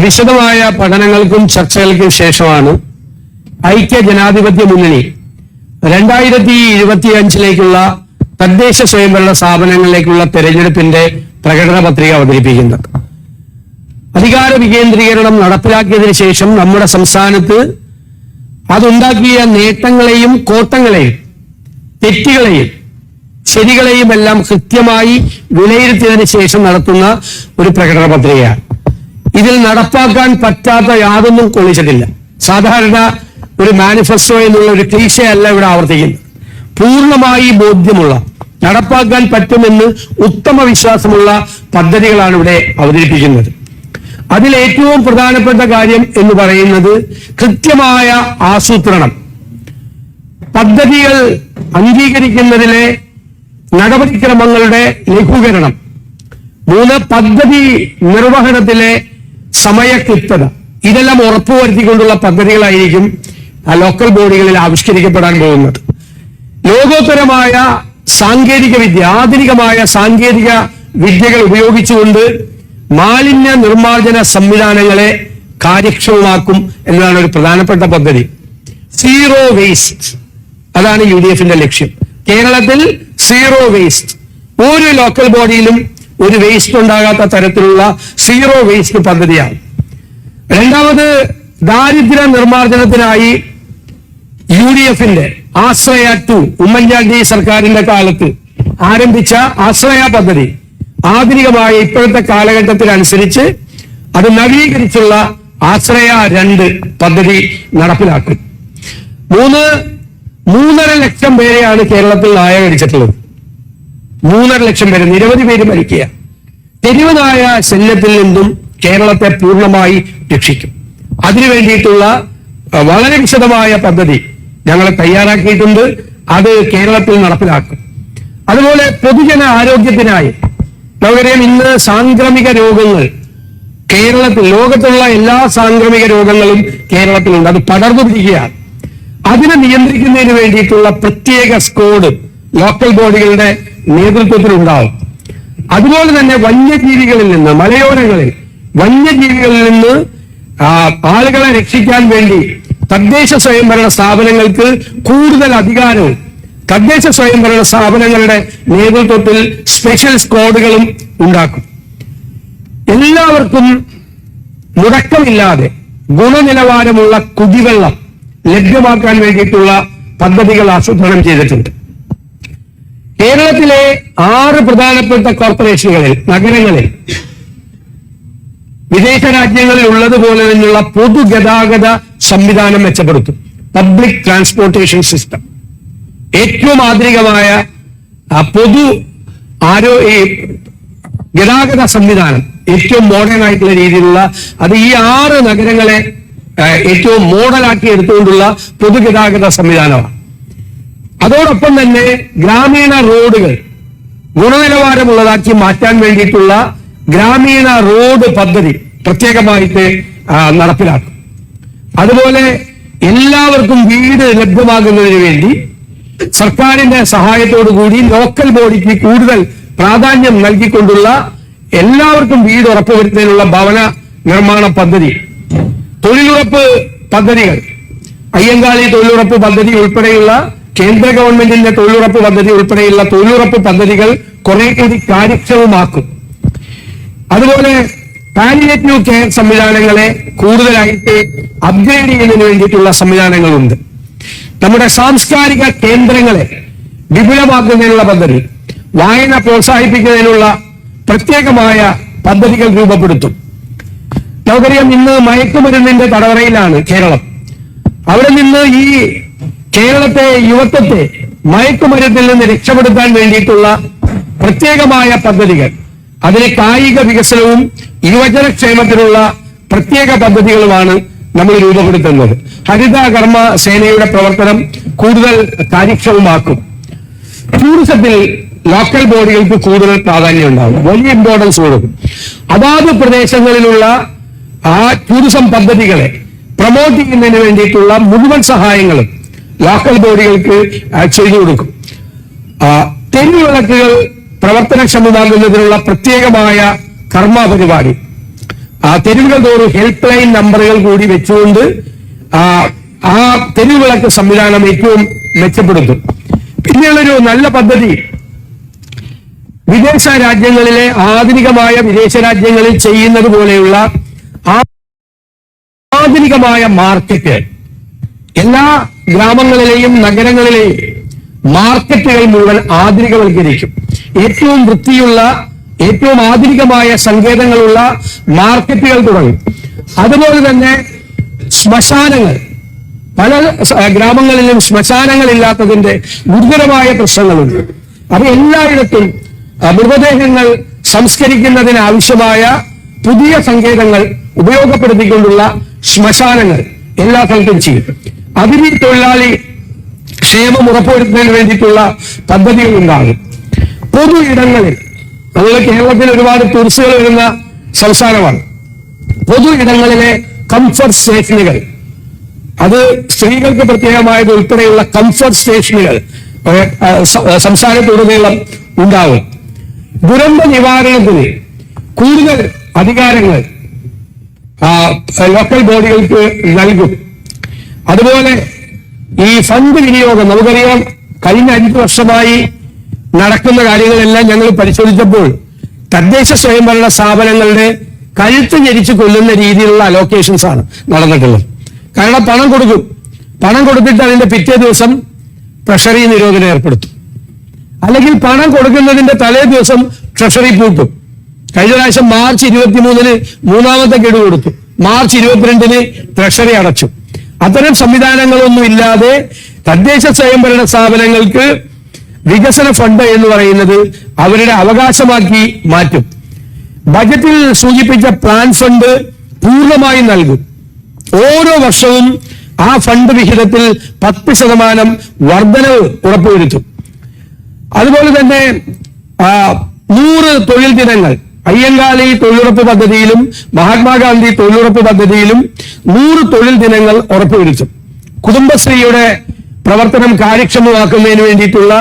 വിശദമായ പഠനങ്ങൾക്കും ചർച്ചകൾക്കും ശേഷമാണ് ഐക്യ ജനാധിപത്യ മുന്നണി രണ്ടായിരത്തി ഇരുപത്തിയഞ്ചിലേക്കുള്ള തദ്ദേശ സ്വയംഭരണ സ്ഥാപനങ്ങളിലേക്കുള്ള തെരഞ്ഞെടുപ്പിന്റെ പ്രകടന പത്രിക അവതരിപ്പിക്കുന്നത്. അധികാര വികേന്ദ്രീകരണം നടപ്പിലാക്കിയതിനു ശേഷം നമ്മുടെ സംസ്ഥാനത്ത് അതുണ്ടാക്കിയ നേട്ടങ്ങളെയും കോട്ടങ്ങളെയും തെറ്റുകളെയും ശരികളെയും എല്ലാം കൃത്യമായി വിലയിരുത്തിയതിനു ശേഷം നടത്തുന്ന ഒരു പ്രകടന പത്രികയാണ്. ഇതിൽ നടപ്പാക്കാൻ പറ്റാത്ത യാതൊന്നും കൊള്ളിച്ചിട്ടില്ല. സാധാരണ ഒരു മാനിഫെസ്റ്റോ എന്നുള്ള ഒരു ക്ലീശയല്ല ഇവിടെ ആവർത്തിക്കുന്നത്. പൂർണമായി ബോധ്യമുള്ള നടപ്പാക്കാൻ പറ്റുമെന്ന് ഉത്തമ വിശ്വാസമുള്ള പദ്ധതികളാണ് ഇവിടെ അവതരിപ്പിക്കുന്നത്. അതിൽ ഏറ്റവും പ്രധാനപ്പെട്ട കാര്യം എന്ന് പറയുന്നത് കൃത്യമായ ആസൂത്രണം. പദ്ധതികൾ അംഗീകരിക്കുന്നതിലെ നടപടിക്രമങ്ങളുടെ ലഘൂകരണം. മൂന്ന് പദ്ധതി നിർവഹണത്തിലെ സമയക്ലിപ്തത ഇതെല്ലാം ഉറപ്പുവരുത്തിക്കൊണ്ടുള്ള പദ്ധതികളായിരിക്കും ലോക്കൽ ബോഡികളിൽ ആവിഷ്കരിക്കപ്പെടാൻ പോകുന്നത്. ലോകോത്തരമായ സാങ്കേതിക വിദ്യ ആധുനികമായ സാങ്കേതിക വിദ്യകൾ ഉപയോഗിച്ചുകൊണ്ട് മാലിന്യ നിർമ്മാർജന സംവിധാനങ്ങളെ കാര്യക്ഷമമാക്കും എന്നതാണ് ഒരു പ്രധാനപ്പെട്ട പദ്ധതി. സീറോ വേസ്റ്റ് അതാണ് യു ലക്ഷ്യം. കേരളത്തിൽ സീറോ വേസ്റ്റ് ഒരു ലോക്കൽ ബോഡിയിലും ഒരു വേസ്റ്റ് ഉണ്ടാകാത്ത തരത്തിലുള്ള സീറോ വേസ്റ്റ് പദ്ധതിയാണ്. രണ്ടാമത് ദാരിദ്ര്യ നിർമ്മാർജനത്തിനായി യു ഡി എഫിന്റെ ആശ്രയ ടു ഉമ്മൻചാണ്ടി സർക്കാരിന്റെ കാലത്ത് ആരംഭിച്ച ആശ്രയ പദ്ധതി. ആധുനികമായ ഇപ്പോഴത്തെ കാലഘട്ടത്തിനനുസരിച്ച് അത് നവീകരിച്ചുള്ള ആശ്രയ രണ്ട് പദ്ധതി നടപ്പിലാക്കും. മൂന്ന് മൂന്നര ലക്ഷം പേരെയാണ് കേരളത്തിൽ നായ കടിച്ചിട്ടുള്ളത് മൂന്നര ലക്ഷം പേര് നിരവധി പേര് മരിക്കുക. തെരുവനായ ശല്യത്തിൽ നിന്നും കേരളത്തെ പൂർണമായി രക്ഷിക്കും. അതിനു വേണ്ടിയിട്ടുള്ള വളരെ വിശദമായ പദ്ധതി ഞങ്ങൾ തയ്യാറാക്കിയിട്ടുണ്ട്. അത് കേരളത്തിൽ നടപ്പിലാക്കും. അതുപോലെ പൊതുജന ആരോഗ്യത്തിനായി നമുക്കറിയാം ഇന്ന് സാംക്രമിക രോഗങ്ങൾ കേരളത്തിൽ ലോകത്തുള്ള എല്ലാ സാംക്രമിക രോഗങ്ങളും കേരളത്തിലുണ്ട്. അത് പടർന്നു പിടിക്കുകയാണ്. അതിനെ നിയന്ത്രിക്കുന്നതിന് വേണ്ടിയിട്ടുള്ള പ്രത്യേക സ്കോഡ് ലോക്കൽ ബോഡികളുടെ നേതൃത്വത്തിലുണ്ടാവും അതുപോലെ തന്നെ വന്യജീവികളിൽ നിന്ന് മലയോരങ്ങളിൽ വന്യജീവികളിൽ നിന്ന് ആളുകളെ രക്ഷിക്കാൻ വേണ്ടി തദ്ദേശ സ്വയംഭരണ സ്ഥാപനങ്ങൾക്ക് കൂടുതൽ അധികാരവും തദ്ദേശ സ്വയംഭരണ സ്ഥാപനങ്ങളുടെ നേതൃത്വത്തിൽ സ്പെഷ്യൽ സ്ക്വാഡുകളും ഉണ്ടാക്കും. എല്ലാവർക്കും മുടക്കമില്ലാതെ ഗുണനിലവാരമുള്ള കുടിവെള്ളം ലഭ്യമാക്കാൻ വേണ്ടിയിട്ടുള്ള പദ്ധതികൾ ആസൂത്രണം ചെയ്തിട്ടുണ്ട്. കേരളത്തിലെ ആറ് പ്രധാനപ്പെട്ട കോർപ്പറേഷനുകളിൽ നഗരങ്ങളിൽ വിദേശ രാജ്യങ്ങളിൽ ഉള്ളതുപോലെ തന്നെയുള്ള പൊതുഗതാഗത സംവിധാനം മെച്ചപ്പെടുത്തും. പബ്ലിക് ട്രാൻസ്പോർട്ടേഷൻ സിസ്റ്റം ഏറ്റവും ആധുനികമായ പൊതു ആരോ ഈ ഗതാഗത സംവിധാനം ഏറ്റവും മോഡേൺ ആയിട്ടുള്ള രീതിയിലുള്ള അത് ഈ ആറ് നഗരങ്ങളെ ഏറ്റവും മോഡലാക്കി എടുത്തുകൊണ്ടുള്ള പൊതുഗതാഗത സംവിധാനമാണ്. അതോടൊപ്പം തന്നെ ഗ്രാമീണ റോഡുകൾ ഗുണനിലവാരമുള്ളതാക്കി മാറ്റാൻ വേണ്ടിയിട്ടുള്ള ഗ്രാമീണ റോഡ് പദ്ധതി പ്രത്യേകമായിട്ട് നടപ്പിലാക്കും. അതുപോലെ എല്ലാവർക്കും വീട് ലഭ്യമാകുന്നതിന് വേണ്ടി സർക്കാരിന്റെ സഹായത്തോടു കൂടി ലോക്കൽ ബോഡിക്ക് കൂടുതൽ പ്രാധാന്യം നൽകിക്കൊണ്ടുള്ള എല്ലാവർക്കും വീട് ഉറപ്പുവരുത്തുന്നതിനുള്ള ഭവന നിർമ്മാണ പദ്ധതി തൊഴിലുറപ്പ് പദ്ധതികൾ അയ്യങ്കാളി തൊഴിലുറപ്പ് പദ്ധതി ഉൾപ്പെടെയുള്ള കേന്ദ്ര ഗവൺമെന്റിന്റെ തൊഴിലുറപ്പ് പദ്ധതി ഉൾപ്പെടെയുള്ള തൊഴിലുറപ്പ് പദ്ധതികൾ കുറെ കൂടി കാര്യക്ഷമമാക്കും. അതുപോലെ പാലിയേറ്റീവ് കെയർ സംവിധാനങ്ങളെ കൂടുതലായിട്ട് അപ്ഗ്രേഡ് ചെയ്യുന്നതിന് വേണ്ടിയിട്ടുള്ള സംവിധാനങ്ങളുണ്ട്. നമ്മുടെ സാംസ്കാരിക കേന്ദ്രങ്ങളെ വിപുലമാക്കുന്നതിനുള്ള പദ്ധതി വായന പ്രോത്സാഹിപ്പിക്കുന്നതിനുള്ള പ്രത്യേകമായ പദ്ധതികൾ രൂപപ്പെടുത്തും. നമുക്കറിയാം ഇന്ന് മയക്കുമരുന്നിന്റെ തടവറയിലാണ് കേരളം. അവിടെ നിന്ന് ഈ കേരളത്തെ യുവത്വത്തെ മയക്കുമരുന്നിൽ നിന്ന് രക്ഷപ്പെടുത്താൻ വേണ്ടിയിട്ടുള്ള പ്രത്യേകമായ പദ്ധതികൾ. അതിന് കായിക വികസനവും യുവജനക്ഷേമത്തിനുള്ള പ്രത്യേക പദ്ധതികളുമാണ് നമ്മൾ രൂപപ്പെടുത്തുന്നത്. ഹരിത കർമ്മ സേനയുടെ പ്രവർത്തനം കൂടുതൽ കാര്യക്ഷമമാക്കും. ടൂറിസത്തിൽ ലോക്കൽ ബോഡികൾക്ക് കൂടുതൽ പ്രാധാന്യം ഉണ്ടാകും. വലിയ ഇമ്പോർട്ടൻസ് കൊടുക്കും. അതാത് പ്രദേശങ്ങളിലുള്ള ആ ടൂറിസം പദ്ധതികളെ പ്രൊമോട്ട് ചെയ്യുന്നതിന് വേണ്ടിയിട്ടുള്ള മുഴുവൻ സഹായങ്ങളും ലോക്കൽ ബോഡികൾക്ക് ചെയ്തു കൊടുക്കും. ആ, തെരുവിളക്കുകൾ പ്രവർത്തനക്ഷമമാകുന്നതിനുള്ള പ്രത്യേകമായ കർമ്മ പരിപാടി തെരുവുകൾ തോറും ഹെൽപ്പ് ലൈൻ നമ്പറുകൾ കൂടി വെച്ചുകൊണ്ട് ആ തെരുവുവിളക്ക് സംവിധാനം ഏറ്റവും മെച്ചപ്പെടുത്തും. പിന്നെയുള്ളൊരു നല്ല പദ്ധതി. വിദേശ രാജ്യങ്ങളിലെ ആധുനികമായ വിദേശ രാജ്യങ്ങളിൽ ചെയ്യുന്നത് പോലെയുള്ള ആധുനികമായ മാർക്കറ്റ്. എല്ലാ ഗ്രാമങ്ങളിലെയും നഗരങ്ങളിലെയും മാർക്കറ്റുകൾ മുഴുവൻ ആധുനികവൽക്കരിക്കും. ഏറ്റവും വൃത്തിയുള്ള ഏറ്റവും ആധുനികമായ സങ്കേതങ്ങളുള്ള മാർക്കറ്റുകൾ തുടങ്ങും. അതുപോലെ തന്നെ ശ്മശാനങ്ങൾ. പല ഗ്രാമങ്ങളിലും ശ്മശാനങ്ങൾ ഇല്ലാത്തതിന്റെ ഗുരുതരമായ പ്രശ്നങ്ങളുണ്ട്. അപ്പൊ എല്ലായിടത്തും മൃതദേഹങ്ങൾ സംസ്കരിക്കുന്നതിന് ആവശ്യമായ പുതിയ സങ്കേതങ്ങൾ ഉപയോഗപ്പെടുത്തിക്കൊണ്ടുള്ള ശ്മശാനങ്ങൾ എല്ലാ സ്ഥലത്തും ചെയ്യും. അതിഥി തൊഴിലാളി ക്ഷേമം ഉറപ്പുവരുത്തുന്നതിന് വേണ്ടിയിട്ടുള്ള പദ്ധതികൾ ഉണ്ടാകും പൊതു ഇടങ്ങളിൽ നമ്മൾ കേരളത്തിൽ ഒരുപാട് ടൂറിസ്റ്റുകൾ വരുന്ന സംസ്ഥാനമാണ്. പൊതു ഇടങ്ങളിലെ കംഫർട്ട് സ്റ്റേഷനുകൾ അത് സ്ത്രീകൾക്ക് പ്രത്യേകമായത് ഉൾപ്പെടെയുള്ള കംഫർട്ട് സ്റ്റേഷനുകൾ സംസ്ഥാനത്തുടനീളം ഉണ്ടാകും. ദുരന്ത നിവാരണത്തിന് കൂടുതൽ അധികാരങ്ങൾ ലോക്കൽ ബോഡികൾക്ക് നൽകും. അതുപോലെ ഈ ഫണ്ട് വിനിയോഗം നമുക്കറിയാം കഴിഞ്ഞ അഞ്ചു വർഷമായി നടക്കുന്ന കാര്യങ്ങളെല്ലാം ഞങ്ങൾ പരിശോധിച്ചപ്പോൾ തദ്ദേശ സ്വയംഭരണ സ്ഥാപനങ്ങളുടെ കഴുത്ത് ഞെരിച്ച് കൊല്ലുന്ന രീതിയിലുള്ള അലോക്കേഷൻസ് ആണ് നടന്നിട്ടുള്ളത്. കാരണം പണം കൊടുക്കും. പണം കൊടുത്തിട്ട് അതിന്റെ പിറ്റേ ദിവസം ട്രഷറി നിരോധനം ഏർപ്പെടുത്തും. അല്ലെങ്കിൽ പണം കൊടുക്കുന്നതിന്റെ തലേ ദിവസം ട്രഷറി പൂട്ടും. കഴിഞ്ഞ പ്രാവശ്യം മാർച്ച് ഇരുപത്തിമൂന്നിന് മൂന്നാമത്തെ ഗഡു കൊടുത്തു. മാർച്ച് ഇരുപത്തിരണ്ടിന് ട്രഷറി അടച്ചു. അത്തരം സംവിധാനങ്ങളൊന്നും ഇല്ലാതെ തദ്ദേശ സ്വയംഭരണ സ്ഥാപനങ്ങൾക്ക് വികസന ഫണ്ട് എന്ന് പറയുന്നത് അവരുടെ അവകാശമാക്കി മാറ്റും. ബജറ്റിൽ സൂചിപ്പിച്ച പ്ലാൻ ഫണ്ട് പൂർണമായും നൽകും. ഓരോ വർഷവും ആ ഫണ്ട് വിഹിതത്തിൽ പത്ത് ശതമാനം വർധനവ് ഉറപ്പുവരുത്തും. അതുപോലെ തന്നെ നൂറ് തൊഴിൽ ദിനങ്ങൾ അയ്യങ്കാളി തൊഴിലുറപ്പ് പദ്ധതിയിലും മഹാത്മാഗാന്ധി തൊഴിലുറപ്പ് പദ്ധതിയിലും നൂറ് തൊഴിൽ ദിനങ്ങൾ ഉറപ്പുവരുത്തും. കുടുംബശ്രീയുടെ പ്രവർത്തനം കാര്യക്ഷമമാക്കുന്നതിന് വേണ്ടിയിട്ടുള്ള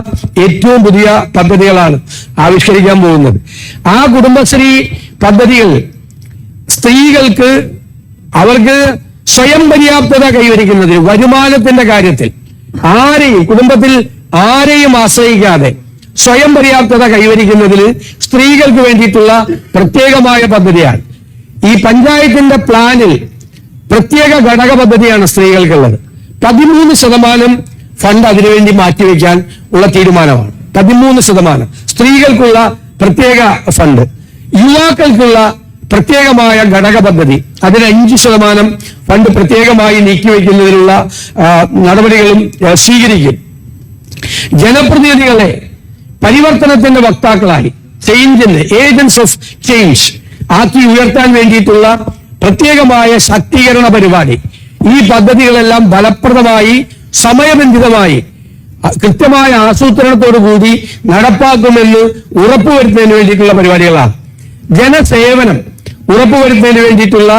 ഏറ്റവും പുതിയ പദ്ധതികളാണ് ആവിഷ്കരിക്കാൻ പോകുന്നത്. ആ കുടുംബശ്രീ പദ്ധതികൾ സ്ത്രീകൾക്ക് അവർക്ക് സ്വയം പര്യാപ്തത കൈവരിക്കുന്നതിന് വരുമാനത്തിന്റെ കാര്യത്തിൽ ആരെയും കുടുംബത്തിൽ ആരെയും ആശ്രയിക്കാതെ സ്വയം പര്യാപ്തത കൈവരിക്കുന്നതിൽ സ്ത്രീകൾക്ക് വേണ്ടിയിട്ടുള്ള പ്രത്യേകമായ പദ്ധതിയാണ്. ഈ പഞ്ചായത്തിന്റെ പ്ലാനിൽ പ്രത്യേക ഘടക പദ്ധതിയാണ് സ്ത്രീകൾക്കുള്ളത്. പതിമൂന്ന് ശതമാനം ഫണ്ട് അതിനുവേണ്ടി മാറ്റിവെക്കാൻ ഉള്ള തീരുമാനമാണ്. പതിമൂന്ന് ശതമാനം. സ്ത്രീകൾക്കുള്ള പ്രത്യേക ഫണ്ട്. യുവാക്കൾക്കുള്ള പ്രത്യേകമായ ഘടക പദ്ധതി. അതിന് അഞ്ച് ശതമാനം ഫണ്ട് പ്രത്യേകമായി നീക്കിവെക്കുന്നതിനുള്ള നടപടികളും സ്വീകരിക്കും. ജനപ്രതിനിധികളെ പരിവർത്തനത്തിന്റെ വക്താക്കളായി. ചേഞ്ചിന് ഏജൻസ് ഓഫ് ചേഞ്ച് ആക്കി ഉയർത്താൻ വേണ്ടിയിട്ടുള്ള പ്രത്യേകമായ ശാക്തീകരണ പരിപാടി. ഈ പദ്ധതികളെല്ലാം ഫലപ്രദമായി സമയബന്ധിതമായി കൃത്യമായ ആസൂത്രണത്തോടുകൂടി നടപ്പാക്കുമെന്ന് ഉറപ്പുവരുത്തുന്നതിന് വേണ്ടിയിട്ടുള്ള പരിപാടികളാണ്. ജനസേവനം ഉറപ്പുവരുത്തുന്നതിന് വേണ്ടിയിട്ടുള്ള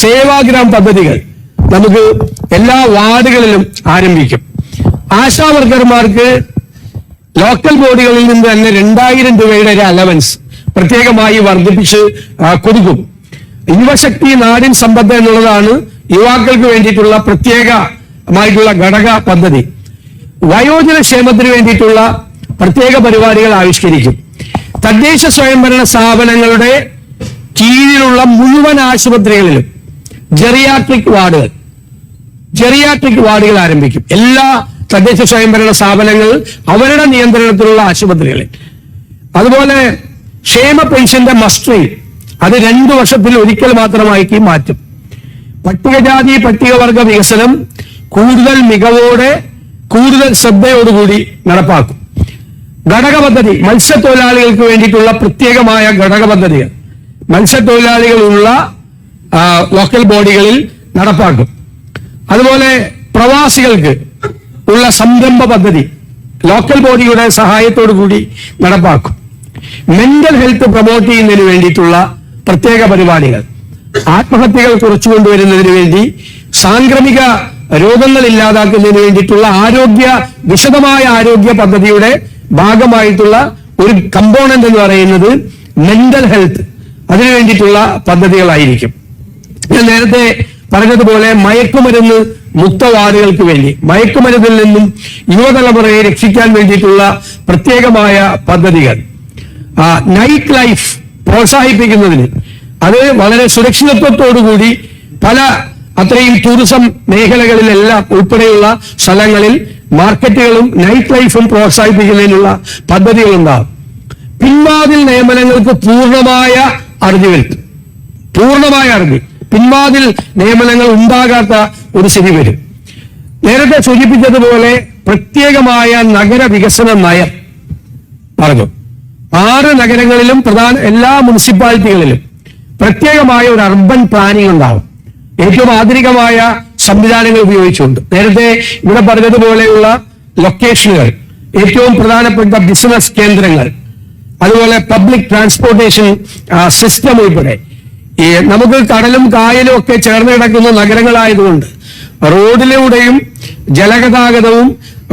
സേവാഗ്രാം പദ്ധതികൾ നമുക്ക് എല്ലാ വാർഡുകളിലും ആരംഭിക്കും. ആശാ വർക്കർമാർക്ക് ലോക്കൽ ബോഡികളിൽ നിന്ന് തന്നെ രണ്ടായിരം രൂപയുടെ ഒരു അലവൻസ് പ്രത്യേകമായി വർദ്ധിപ്പിച്ച് കൊടുക്കും. യുവശക്തി നാടിൻ സമ്പത്ത് എന്നുള്ളതാണ് യുവാക്കൾക്ക് വേണ്ടിയിട്ടുള്ള പ്രത്യേകമായിട്ടുള്ള ഘടക പദ്ധതി. വയോജന ക്ഷേമത്തിന് വേണ്ടിയിട്ടുള്ള പ്രത്യേക പരിപാടികൾ ആവിഷ്കരിക്കും. തദ്ദേശ സ്വയംഭരണ സ്ഥാപനങ്ങളുടെ കീഴിലുള്ള മുഴുവൻ ആശുപത്രികളിലും ജെറിയാട്രിക് വാർഡുകൾ ജെറിയാട്രിക് വാർഡുകൾ ആരംഭിക്കും. എല്ലാ തദ്ദേശ സ്വയംഭരണ സ്ഥാപനങ്ങൾ അവരുടെ നിയന്ത്രണത്തിലുള്ള ആശുപത്രികളിൽ. അതുപോലെ ക്ഷേമ പെൻഷന്റെ മസ്റ്ററി അത് രണ്ടു വർഷത്തിൽ ഒരിക്കൽ മാത്രമാക്കി മാറ്റും. പട്ടികജാതി പട്ടികവർഗ വികസനം കൂടുതൽ മികവോടെ കൂടുതൽ ശ്രദ്ധയോടുകൂടി നടപ്പാക്കും. ഘടക പദ്ധതി മത്സ്യത്തൊഴിലാളികൾക്ക് വേണ്ടിയിട്ടുള്ള പ്രത്യേകമായ ഘടക പദ്ധതികൾ മത്സ്യത്തൊഴിലാളികളുള്ള ലോക്കൽ ബോഡികളിൽ നടപ്പാക്കും. അതുപോലെ പ്രവാസികൾക്ക് ഉള്ള സംരംഭ പദ്ധതി ലോക്കൽ ബോഡിയുടെ സഹായത്തോടു കൂടി നടപ്പാക്കും. മെന്റൽ ഹെൽത്ത് പ്രൊമോട്ട് ചെയ്യുന്നതിന് വേണ്ടിയിട്ടുള്ള പ്രത്യേക പരിപാടികൾ. ആത്മഹത്യകൾ കുറച്ചു കൊണ്ടുവരുന്നതിന് വേണ്ടി സാംക്രമിക രോഗങ്ങൾ ഇല്ലാതാക്കുന്നതിന് വേണ്ടിയിട്ടുള്ള ആരോഗ്യ വിശദമായ ആരോഗ്യ പദ്ധതിയുടെ ഭാഗമായിട്ടുള്ള ഒരു കമ്പോണന്റ് എന്ന് പറയുന്നത് മെന്റൽ ഹെൽത്ത് അതിനു വേണ്ടിയിട്ടുള്ള പദ്ധതികളായിരിക്കും. ഞാൻ നേരത്തെ പറഞ്ഞതുപോലെ മയക്കുമരുന്ന് മുക്തവാദികൾക്ക് വേണ്ടി മയക്കുമരുന്നിൽ നിന്നും യുവതലമുറയെ രക്ഷിക്കാൻ വേണ്ടിയിട്ടുള്ള പ്രത്യേകമായ പദ്ധതികൾ. നൈറ്റ് ലൈഫ് പ്രോത്സാഹിപ്പിക്കുന്നതിന്. അത് വളരെ സുരക്ഷിതത്വത്തോടുകൂടി പല അത്രയും ടൂറിസം മേഖലകളിലെല്ലാം ഉൾപ്പെടെയുള്ള സ്ഥലങ്ങളിൽ മാർക്കറ്റുകളും നൈറ്റ് ലൈഫും പ്രോത്സാഹിപ്പിക്കുന്നതിനുള്ള പദ്ധതികളുണ്ടാകും. പിൻവാതിൽ നിയമനങ്ങൾക്ക് പൂർണമായ അറുതി വരുത്തും. പൂർണമായ അറുതി പിൻവാതിൽ നിയമനങ്ങൾ ഉണ്ടാകാത്ത ഒരു സ്ഥിതി വരും. നേരത്തെ സൂചിപ്പിച്ചതുപോലെ പ്രത്യേകമായ നഗര വികസന നയം പറഞ്ഞു. ആറ് നഗരങ്ങളിലും പ്രധാന എല്ലാ മുനിസിപ്പാലിറ്റികളിലും പ്രത്യേകമായ ഒരു അർബൻ പ്ലാനിംഗ് ഉണ്ടാവും. ഏറ്റവും ആധുനികമായ സംവിധാനങ്ങൾ ഉപയോഗിച്ചുകൊണ്ട്. നേരത്തെ ഇവിടെ പറഞ്ഞതുപോലെയുള്ള ലൊക്കേഷനുകൾ ഏറ്റവും പ്രധാനപ്പെട്ട ബിസിനസ് കേന്ദ്രങ്ങൾ അതുപോലെ പബ്ലിക് ട്രാൻസ്പോർട്ടേഷൻ സിസ്റ്റം ഉൾപ്പെടെ ഈ നമുക്ക് കടലും കായലും ഒക്കെ ചേർന്ന് കിടക്കുന്ന നഗരങ്ങളായതുകൊണ്ട് റോഡിലൂടെയും ജലഗതാഗതവും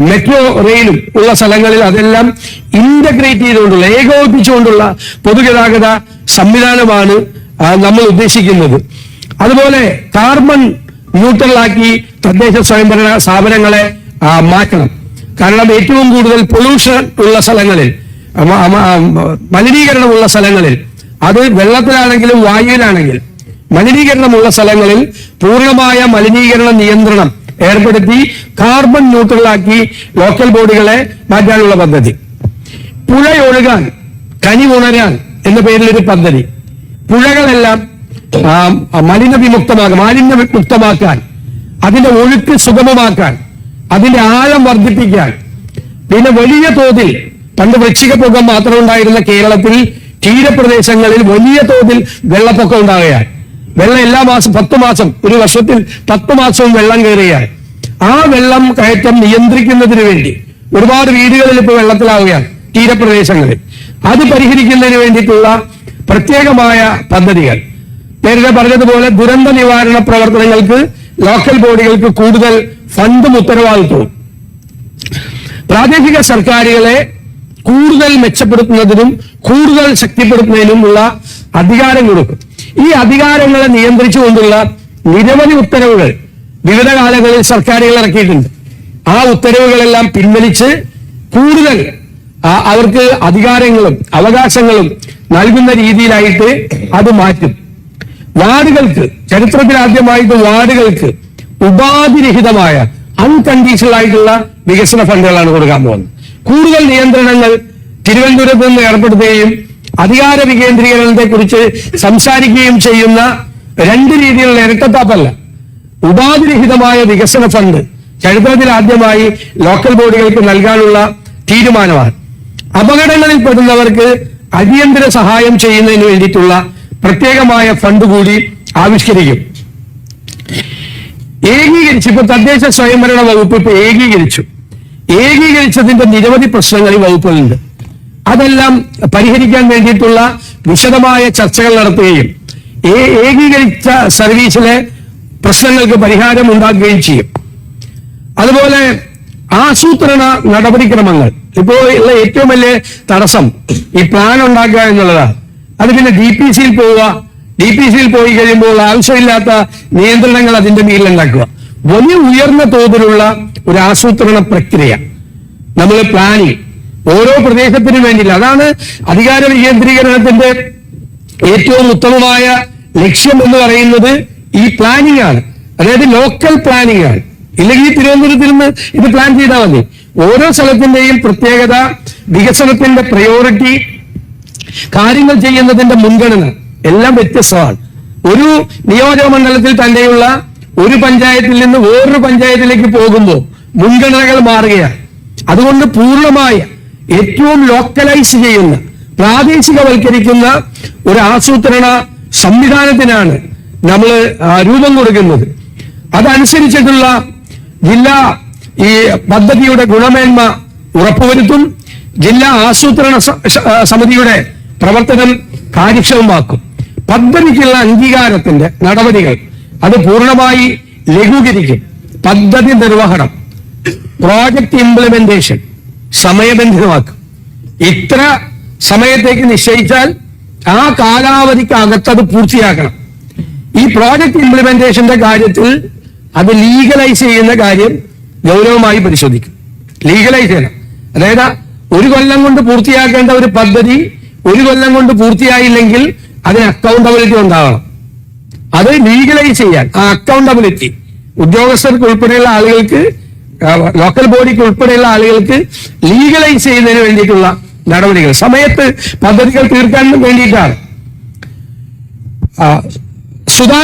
മെട്രോ റെയിലും ഉള്ള സ്ഥലങ്ങളിൽ അതെല്ലാം ഇന്റഗ്രേറ്റ് ചെയ്തുകൊണ്ടുള്ള ഏകോപിപ്പിച്ചുകൊണ്ടുള്ള പൊതുഗതാഗത സംവിധാനമാണ് നമ്മൾ ഉദ്ദേശിക്കുന്നത്. അതുപോലെ കാർബൺ ന്യൂട്രലാക്കി തദ്ദേശ സ്വയംഭരണ സ്ഥാപനങ്ങളെ മാറ്റണം. കാരണം ഏറ്റവും കൂടുതൽ പൊല്യൂഷൻ ഉള്ള സ്ഥലങ്ങളിൽ മലിനീകരണമുള്ള സ്ഥലങ്ങളിൽ അത് വെള്ളത്തിലാണെങ്കിലും വായുവിലാണെങ്കിലും മലിനീകരണമുള്ള സ്ഥലങ്ങളിൽ പൂർണമായ മലിനീകരണ നിയന്ത്രണം ഏർപ്പെടുത്തി കാർബൺ ന്യൂട്രലാക്കി ലോക്കൽ ബോഡികളെ മാറ്റാനുള്ള പദ്ധതി. പുഴയൊഴുകാൻ കനി ഉണരാൻ എന്ന പേരിൽ ഒരു പദ്ധതി. പുഴകളെല്ലാം ആ, മലിന വിമുക്തമാക്കാൻ മാലിന്യ വിമുക്തമാക്കാൻ അതിന്റെ ഒഴുക്ക് സുഗമമാക്കാൻ അതിന്റെ ആഴം വർദ്ധിപ്പിക്കാൻ. പിന്നെ വലിയ തോതിൽ പണ്ട് വൃക്ഷിക പുക മാത്രം ഉണ്ടായിരുന്ന കേരളത്തിൽ തീരപ്രദേശങ്ങളിൽ വലിയ തോതിൽ വെള്ളപ്പൊക്കം ഉണ്ടാവുകയാണ് വെള്ളം എല്ലാ മാസം പത്ത് മാസം ഒരു വർഷത്തിൽ പത്ത് മാസവും വെള്ളം കയറുകയാണ് ആ വെള്ളം കയറ്റം നിയന്ത്രിക്കുന്നതിന് വേണ്ടി ഒരുപാട് വീടുകളിൽ ഇപ്പോൾ വെള്ളത്തിലാവുകയാണ് തീരപ്രദേശങ്ങളിൽ. അത് പരിഹരിക്കുന്നതിന് വേണ്ടിയിട്ടുള്ള പ്രത്യേകമായ പദ്ധതികൾ. നേരത്തെ പറഞ്ഞതുപോലെ ദുരന്ത നിവാരണ പ്രവർത്തനങ്ങൾക്ക് ലോക്കൽ ബോഡികൾക്ക് കൂടുതൽ ഫണ്ടും ഉത്തരവാദിത്വവും. പ്രാദേശിക സർക്കാരുകളെ കൂടുതൽ മെച്ചപ്പെടുത്തുന്നതിനും കൂടുതൽ ശക്തിപ്പെടുത്തുന്നതിനുമുള്ള അധികാരം കൊടുക്കും ഈ അധികാരങ്ങളെ നിയന്ത്രിച്ചുകൊണ്ടുള്ള നിരവധി ഉത്തരവുകൾ വിവിധ കാലങ്ങളിൽ സർക്കാരുകൾ ഇറക്കിയിട്ടുണ്ട്. ആ ഉത്തരവുകളെല്ലാം പിൻവലിച്ച് കൂടുതൽ അവർക്ക് അധികാരങ്ങളും അവകാശങ്ങളും നൽകുന്ന രീതിയിലായിട്ട് അത് മാറ്റും. വാർഡുകൾക്ക് ചരിത്രത്തിൽ ആദ്യമായിട്ട് വാർഡുകൾക്ക് ഉപാധിരഹിതമായ അൺകണ്ടീഷണൽ ആയിട്ടുള്ള വികസന ഫണ്ടുകളാണ് കൊടുക്കാൻ പോകുന്നത്. കൂടുതൽ നിയന്ത്രണങ്ങൾ തിരുവനന്തപുരത്ത് നിന്ന് ഏർപ്പെടുത്തുകയും അധികാര വികേന്ദ്രീകരണത്തെ കുറിച്ച് സംസാരിക്കുകയും ചെയ്യുന്ന രണ്ട് രീതിയിലുള്ള ഇരട്ടത്താപ്പല്ല. ഉപാധിരഹിതമായ വികസന ഫണ്ട് ചരിത്രത്തിൽ ആദ്യമായി ലോക്കൽ ബോഡികൾക്ക് നൽകാനുള്ള തീരുമാനമാണ്. അപകടങ്ങളിൽ പെടുന്നവർക്ക് അടിയന്തര സഹായം ചെയ്യുന്നതിന് വേണ്ടിയിട്ടുള്ള പ്രത്യേകമായ ഫണ്ട് കൂടി ആവിഷ്കരിക്കും. ഏകീകരിച്ചു ഇപ്പൊ തദ്ദേശ സ്വയംഭരണ വകുപ്പ് ഇപ്പൊ ഏകീകരിച്ചു. ഏകീകരിച്ചതിന്റെ നിരവധി പ്രശ്നങ്ങൾ ഈ വകുപ്പുകളുണ്ട്. അതെല്ലാം പരിഹരിക്കാൻ വേണ്ടിയിട്ടുള്ള വിശദമായ ചർച്ചകൾ നടത്തുകയും ഏകീകരിച്ച സർവീസിലെ പ്രശ്നങ്ങൾക്ക് പരിഹാരം ഉണ്ടാക്കുകയും ചെയ്യും. അതുപോലെ ആസൂത്രണ നടപടിക്രമങ്ങൾ. ഇപ്പോൾ ഉള്ള ഏറ്റവും വലിയ തടസ്സം ഈ പ്ലാൻ ഉണ്ടാക്കുക എന്നുള്ളതാണ്. അത് പിന്നെ ഡി പി സിയിൽ പോവുക. ഡി പി സിയിൽ പോയി കഴിയുമ്പോൾ ആവശ്യമില്ലാത്ത നിയന്ത്രണങ്ങൾ അതിന്റെ മേലിൽ ഉണ്ടാക്കുക വലിയ ഉയർന്ന തോതിലുള്ള ഒരു ആസൂത്രണ പ്രക്രിയ. നമ്മൾ പ്ലാനിങ് ഓരോ പ്രദേശത്തിനും വേണ്ടിയില്ല. അതാണ് അധികാര വികേന്ദ്രീകരണത്തിന്റെ ഏറ്റവും ഉത്തമമായ ലക്ഷ്യം എന്ന് പറയുന്നത് ഈ പ്ലാനിംഗ് ആണ്. അതായത് ലോക്കൽ പ്ലാനിംഗ് ആണ്. ഇല്ലെങ്കിൽ ഈ തിരുവനന്തപുരത്ത് നിന്ന് ഇത് പ്ലാൻ ചെയ്താൽ മതി. ഓരോ സ്ഥലത്തിന്റെയും പ്രത്യേകത വികസനത്തിന്റെ പ്രയോറിറ്റി കാര്യങ്ങൾ ചെയ്യുന്നതിന്റെ മുൻഗണന എല്ലാം വ്യത്യസ്തമാണ്. ഒരു നിയോജക മണ്ഡലത്തിൽ തന്നെയുള്ള ഒരു പഞ്ചായത്തിൽ നിന്ന് വേറൊരു പഞ്ചായത്തിലേക്ക് പോകുമ്പോൾ മുൻഗണനകൾ മാറുകയാണ്. അതുകൊണ്ട് പൂർണമായ ഏറ്റവും ലോക്കലൈസ് ചെയ്യുന്ന പ്രാദേശികവൽക്കരിക്കുന്ന ഒരു ആസൂത്രണ സംവിധാനത്തിനാണ് നമ്മൾ രൂപം കൊടുക്കുന്നത്. അതനുസരിച്ചിട്ടുള്ള ജില്ലാ ഈ പദ്ധതിയുടെ ഗുണമേന്മ ഉറപ്പുവരുത്തും ജില്ലാ ആസൂത്രണ സമിതിയുടെ പ്രവർത്തനം കാര്യക്ഷമമാക്കും. പദ്ധതിക്കുള്ള അംഗീകാരത്തിന്റെ നടപടികൾ അത് പൂർണമായി ലഘൂകരിക്കും. പദ്ധതി നിർവഹണം. പ്രോജക്ട് ഇംപ്ലിമെന്റേഷൻ സമയബന്ധിതമാക്കും ഇത്ര സമയത്തേക്ക് നിശ്ചയിച്ചാൽ ആ കാലാവധിക്ക് അകത്തത് പൂർത്തിയാക്കണം. ഈ പ്രോജക്ട് ഇംപ്ലിമെന്റേഷന്റെ കാര്യത്തിൽ അത് ലീഗലൈസ് ചെയ്യുന്ന കാര്യം ഗൗരവമായി പരിശോധിക്കും. ലീഗലൈസ് ചെയ്യണം. അതായത് ഒരു കൊല്ലം കൊണ്ട് പൂർത്തിയാക്കേണ്ട ഒരു പദ്ധതി ഒരു കൊല്ലം കൊണ്ട് പൂർത്തിയായില്ലെങ്കിൽ അതിന് അക്കൗണ്ടബിലിറ്റി ഉണ്ടാവണം. അത് ലീഗലൈസ് ചെയ്യാൻ ആ അക്കൗണ്ടബിലിറ്റി ഉദ്യോഗസ്ഥർക്ക് ഉൾപ്പെടെയുള്ള ആളുകൾക്ക് ലോക്കൽ ബോഡിക്ക് ഉൾപ്പെടെയുള്ള ആളുകൾക്ക് ലീഗലൈസ് ചെയ്യുന്നതിന് വേണ്ടിയിട്ടുള്ള നടപടികൾ. സമയത്ത് പദ്ധതികൾ തീർക്കാൻ വേണ്ടിയിട്ടാണ്. സുധാ